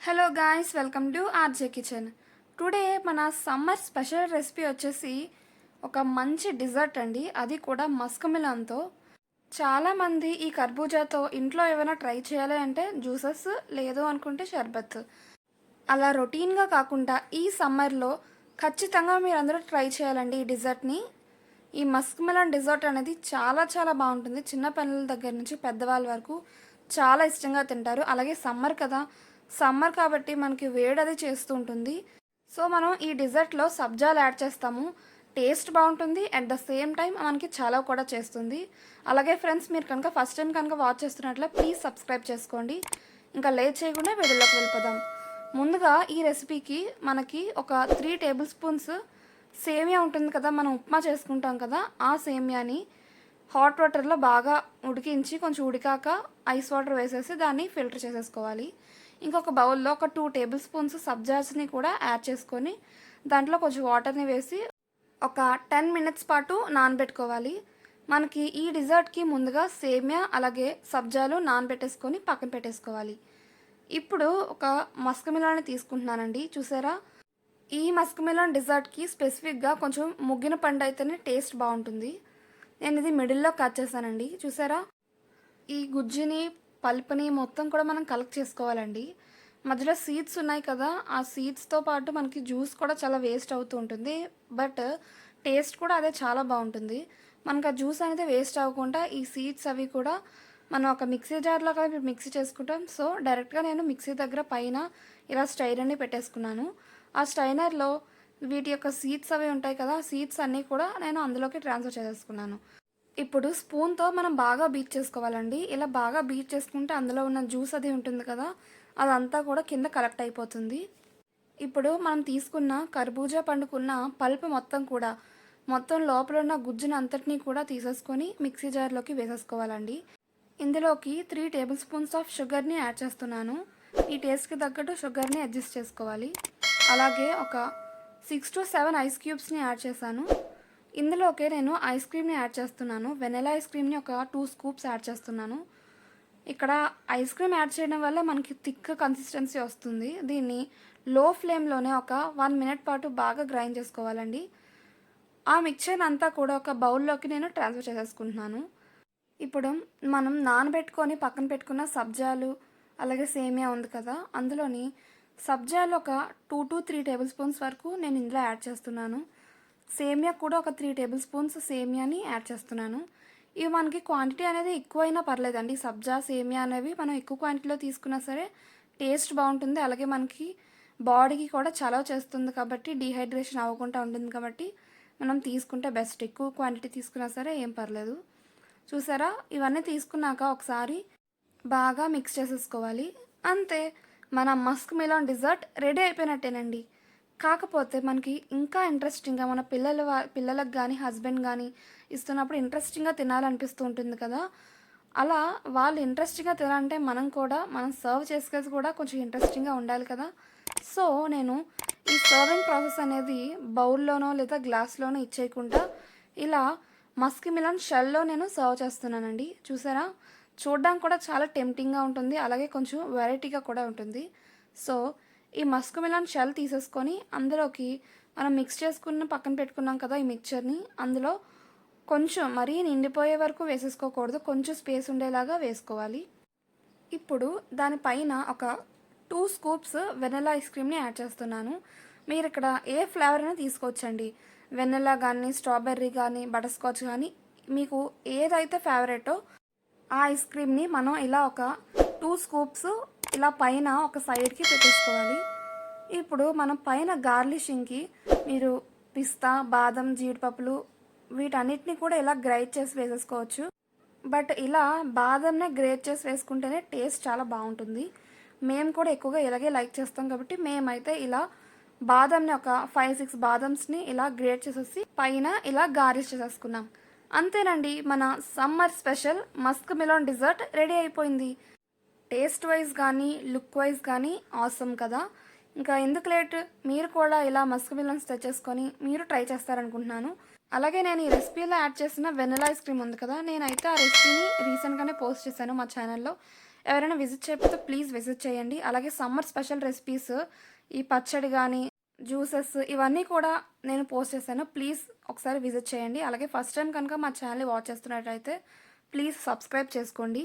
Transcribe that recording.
Hello guys welcome to RJ kitchen today మన summer special recipe వచ్చేసి ఒక మంచి డిజర్ట్ అండి. అది కూడా మస్కమిలాన్తో చాలామంది ఈ కర్బూజాతో ఇంట్లో ఏమైనా ట్రై చేయాలి అంటే జ్యూసెస్ లేదు అనుకుంటే షర్బత్. అలా రొటీన్గా కాకుండా ఈ సమ్మర్లో ఖచ్చితంగా మీరు అందరూ ట్రై చేయాలండి ఈ డిజర్ట్ని ఈ మస్కమిలన్ డిజర్ట్ అనేది చాలా చాలా బాగుంటుంది. చిన్న పిల్లల దగ్గర నుంచి పెద్దవాళ్ళ వరకు చాలా ఇష్టంగా తింటారు. అలాగే సమ్మర్ కదా సమ్మర్ కాబట్టి మనకి వేడి అది చేస్తూ ఉంటుంది సో మనం ఈ డిజర్ట్లో సబ్జాలు యాడ్ చేస్తాము. టేస్ట్ బాగుంటుంది. అట్ ద సేమ్ టైం మనకి చాలా కూడా చేస్తుంది. అలాగే ఫ్రెండ్స్ మీరు కనుక ఫస్ట్ టైం కనుక వాచ్ చేస్తున్నట్లే ప్లీజ్ సబ్స్క్రైబ్ చేసుకోండి. ఇంకా లేట్ చేయకుండా వీడియోలోకి వెళ్ళిపోదాం. ముందుగా ఈ రెసిపీకి మనకి ఒక త్రీ టేబుల్ స్పూన్స్ సేమియా ఉంటుంది కదా మనం ఉప్మా చేసుకుంటాం కదా ఆ సేమియాని హాట్ వాటర్లో బాగా ఉడికించి కొంచెం ఉడికాక ఐస్ వాటర్ వేసేసి దాన్ని ఫిల్టర్ చేసేసుకోవాలి. ఇంకొక బౌల్లో ఒక టూ టేబుల్ స్పూన్స్ సబ్జాస్ని కూడా యాడ్ చేసుకొని దాంట్లో కొంచెం వాటర్ని వేసి ఒక టెన్ మినిట్స్ పాటు నానబెట్టుకోవాలి. మనకి ఈ డిజర్ట్కి ముందుగా సేమియా అలాగే సబ్జాలు నానబెట్టేసుకొని పక్కన పెట్టేసుకోవాలి. ఇప్పుడు ఒక మస్క్ మిలాన్ని తీసుకుంటున్నానండి. చూసారా? ఈ మస్క్ మిలాన్ డిజర్ట్కి స్పెసిఫిక్గా కొంచెం ముగ్గిన పండు అయితేనే టేస్ట్ బాగుంటుంది. నేను ఇది మిడిల్లో కట్ చేశానండి. చూసారా? ఈ గుజ్జుని పల్పుని మొత్తం కూడా మనం కలెక్ట్ చేసుకోవాలండి. మధ్యలో సీడ్స్ ఉన్నాయి కదా ఆ సీడ్స్తో పాటు మనకి జ్యూస్ కూడా చాలా వేస్ట్ అవుతూ ఉంటుంది. బట్ టేస్ట్ కూడా అదే చాలా బాగుంటుంది. మనకు ఆ జ్యూస్ అనేది వేస్ట్ అవ్వకుండా ఈ సీడ్స్ అవి కూడా మనం ఒక మిక్సీ జార్లో కలిపి మిక్సీ చేసుకుంటాం. సో డైరెక్ట్గా నేను మిక్సీ దగ్గర పైన ఇలా స్టైనర్ని పెట్టేసుకున్నాను. ఆ స్టైనర్లో వీటి యొక్క సీడ్స్ అవి ఉంటాయి కదా సీడ్స్ అన్నీ కూడా నేను అందులోకి ట్రాన్స్ఫర్ చేసేసుకున్నాను. ఇప్పుడు స్పూన్తో మనం బాగా బీట్ చేసుకోవాలండి. ఇలా బాగా బీట్ చేసుకుంటే అందులో ఉన్న జ్యూస్ అది ఉంటుంది కదా అదంతా కూడా కింద కలెక్ట్ అయిపోతుంది. ఇప్పుడు మనం తీసుకున్న కర్బూజా పండుకున్న పల్ప్ మొత్తం కూడా మొత్తం లోపల ఉన్న గుజ్జుని అంతటినీ కూడా తీసేసుకొని మిక్సీ జార్లోకి వేసేసుకోవాలండి. ఇందులోకి త్రీ టేబుల్ స్పూన్స్ ఆఫ్ షుగర్ని యాడ్ చేస్తున్నాను. ఈ టేస్ట్కి తగ్గట్టు షుగర్ని అడ్జస్ట్ చేసుకోవాలి. అలాగే ఒక సిక్స్ టు సెవెన్ ఐస్ క్యూబ్స్ని యాడ్ చేశాను. ఇందులోకే నేను ఐస్ క్రీమ్ని యాడ్ చేస్తున్నాను. వెనెలా ఐస్ క్రీమ్ని ఒక టూ స్కూప్స్ యాడ్ చేస్తున్నాను. ఇక్కడ ఐస్ క్రీమ్ యాడ్ చేయడం వల్ల మనకి థిక్ కన్సిస్టెన్సీ వస్తుంది. దీన్ని లో ఫ్లేమ్లోనే ఒక వన్ మినిట్ పాటు బాగా గ్రైండ్ చేసుకోవాలండి. ఆ మిక్చర్ అంతా కూడా ఒక బౌల్లోకి నేను ట్రాన్స్ఫర్ చేసేసుకుంటున్నాను. ఇప్పుడు మనం నానబెట్టుకొని పక్కన పెట్టుకున్న సబ్జాలు అలాగే సేమియా ఉంది కదా అందులోని సబ్జాలు ఒక two to three tablespoons వరకు నేను ఇందులో యాడ్ చేస్తున్నాను. సేమియా కూడా ఒక త్రీ టేబుల్ స్పూన్స్ సేమియాని యాడ్ చేస్తున్నాను. ఇవి మనకి క్వాంటిటీ అనేది ఎక్కువైనా పర్లేదండి. సబ్జా సేమియా అనేవి మనం ఎక్కువ క్వాంటిటీలో తీసుకున్నా సరే టేస్ట్ బాగుంటుంది. అలాగే మనకి బాడీకి కూడా చలవ చేస్తుంది కాబట్టి డీహైడ్రేషన్ అవ్వకుండా ఉంటుంది కాబట్టి మనం తీసుకుంటే బెస్ట్. ఎక్కువ క్వాంటిటీ తీసుకున్నా సరే ఏం పర్లేదు. చూసారా? ఇవన్నీ తీసుకున్నాక ఒకసారి బాగా మిక్స్ చేసేసుకోవాలి. అంతే. మన మస్క్ మిలాన్ డిజర్ట్ రెడీ అయిపోయినట్టేనండి. కాకపోతే మనకి ఇంకా ఇంట్రెస్టింగ్గా మన పిల్లల పిల్లలకు కానీ హస్బెండ్ కానీ ఇస్తున్నప్పుడు ఇంట్రెస్టింగ్గా తినాలనిపిస్తూ ఉంటుంది కదా. అలా వాళ్ళు ఇంట్రెస్టింగ్గా తినాలంటే మనం కూడా మనం సర్వ్ చేసుకేసి కూడా కొంచెం ఇంట్రెస్టింగ్గా ఉండాలి కదా. సో నేను ఈ సర్వింగ్ ప్రాసెస్ అనేది బౌల్లోనో లేదా గ్లాస్లోనో ఇచ్చేయకుండా ఇలా మస్క్ మిలన్ షెల్లో నేను సర్వ్ చేస్తున్నానండి. చూసారా? చూడడానికి కూడా చాలా టెంప్టింగ్గా ఉంటుంది. అలాగే కొంచెం వెరైటీగా కూడా ఉంటుంది. సో ఈ మస్క్ మిలాన్ షెల్ తీసేసుకొని అందులోకి మనం మిక్స్ చేసుకున్న పక్కన పెట్టుకున్నాం కదా ఈ మిక్చర్ని అందులో కొంచెం మరీ నిండిపోయే వరకు వేసేసుకోకూడదు. కొంచెం స్పేస్ ఉండేలాగా వేసుకోవాలి. ఇప్పుడు దానిపైన ఒక టూ స్కూప్స్ వెనెలా ఐస్ క్రీమ్ని యాడ్ చేస్తున్నాను. మీరు ఇక్కడ ఏ ఫ్లేవర్ అయినా తీసుకోవచ్చండి. వెనెలా కానీ స్ట్రాబెర్రీ కానీ బటర్ స్కాచ్ కానీ మీకు ఏదైతే ఫేవరెటో ఆ ఐస్ క్రీమ్ని మనం ఇలా ఒక టూ స్కూప్స్ ఇలా పైన ఒక సైడ్కి పెట్టేసుకోవాలి. ఇప్పుడు మనం పైన గార్లిషింగ్కి మీరు పిస్తా బాదం జీడిపప్పులు వీటన్నిటిని కూడా ఇలా గ్రైట్ చేసి వేసేసుకోవచ్చు. బట్ ఇలా బాదంనే గ్రేట్ చేసి వేసుకుంటేనే టేస్ట్ చాలా బాగుంటుంది. మేము కూడా ఎక్కువగా ఇలాగే లైక్ చేస్తాం కాబట్టి మేమైతే ఇలా బాదంని ఒక ఫైవ్ సిక్స్ బాదమ్స్ని ఇలా గ్రేట్ చేసేసి పైన ఇలా గార్లిష్ చేసేసుకున్నాం. అంతేనండి మన summer special musk melon dessert ready అయిపోయింది. టేస్ట్ వైజ్ కానీ లుక్ వైజ్ కానీ ఆసమ్ కదా. ఇంకా ఎందుకు లేట్? మీరు కూడా ఇలా మస్క్ మిలన్స్ తెచ్చేసుకొని మీరు ట్రై చేస్తారనుకుంటున్నాను. అలాగే నేను ఈ రెసిపీలో యాడ్ చేసిన వెనిలా ఐస్ క్రీమ్ ఉంది కదా నేనైతే ఆ రెసిపీని రీసెంట్గానే పోస్ట్ చేశాను మా ఛానల్లో. ఎవరైనా విజిట్ చేయకపోతే ప్లీజ్ విజిట్ చేయండి. అలాగే సమ్మర్ స్పెషల్ రెసిపీస్ ఈ పచ్చడి కానీ జ్యూసెస్ ఇవన్నీ కూడా నేను పోస్ట్ చేశాను. ప్లీజ్ ఒకసారి విజిట్ చేయండి. అలాగే ఫస్ట్ టైం కనుక మా ఛానల్ని వాచ్ చేస్తున్నట్టయితే ప్లీజ్ సబ్స్క్రైబ్ చేసుకోండి.